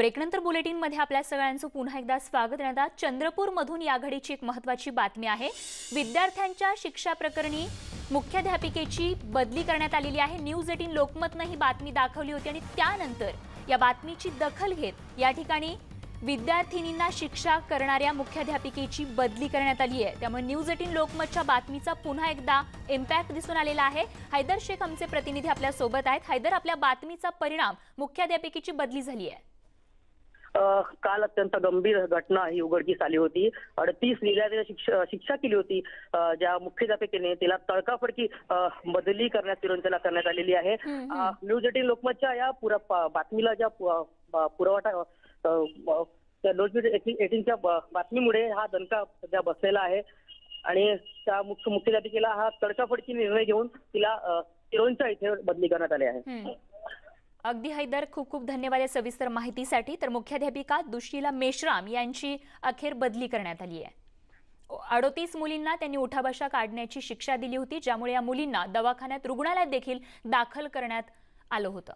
ब्रेकनंतर बुलेटिनमध्ये आपल्या सगळ्यांचं पुन्हा एकदा स्वागत देण्यात चंद्रपूरमधून या घडीची एक महत्त्वाची बातमी आहे. विद्यार्थ्यांच्या शिक्षा प्रकरणी मुख्याध्यापिकेची बदली करण्यात आलेली आहे. न्यूज एटीन लोकमतनं ही बातमी दाखवली होती आणि त्यानंतर या बातमीची दखल घेत या ठिकाणी विद्यार्थिनींना शिक्षा करणाऱ्या मुख्याध्यापिकेची बदली करण्यात आली आहे. त्यामुळे न्यूज एटीन लोकमतच्या बातमीचा पुन्हा एकदा इम्पॅक्ट दिसून आलेला आहे. हैदर शेख आमचे प्रतिनिधी आपल्यासोबत आहेत. हैदर आपल्या बातमीचा परिणाम मुख्याध्यापिकेची बदली झाली आहे. काल अत्यंत गंभीर घटना ही उघडकीस आली होती. अडतीस विद्यार्थ्यांना शिक्षा शिक्षा केली होती. ज्या मुख्याध्यापिकेने तिला तडकाफडकी बदली करण्यात त्याला करण्यात आलेली आहे. न्यूज एटीन लोकमतच्या या पुरा बातमीला ज्या पुरवठा त्या न्यूज एटीनच्या बातमीमुळे हा दणका सध्या बसलेला आहे. आणि त्या मुख्य मुख्याध्यापिकेला हा तडकाफडकी निर्णय घेऊन तिला अ, सिरोंचा इथे बदली करण्यात आली आहे. अगदी हैदर खूप खूप धन्यवाद या सविस्तर माहितीसाठी. तर मुख्याध्यापिका दुशीला मेश्राम यांची अखेर बदली करण्यात आली आहे. अडोतीस मुलींना त्यांनी उठाबशा काढण्याची शिक्षा दिली होती ज्यामुळे या मुलींना दवाखान्यात रुग्णालयात देखील दाखल करण्यात आलं होतं.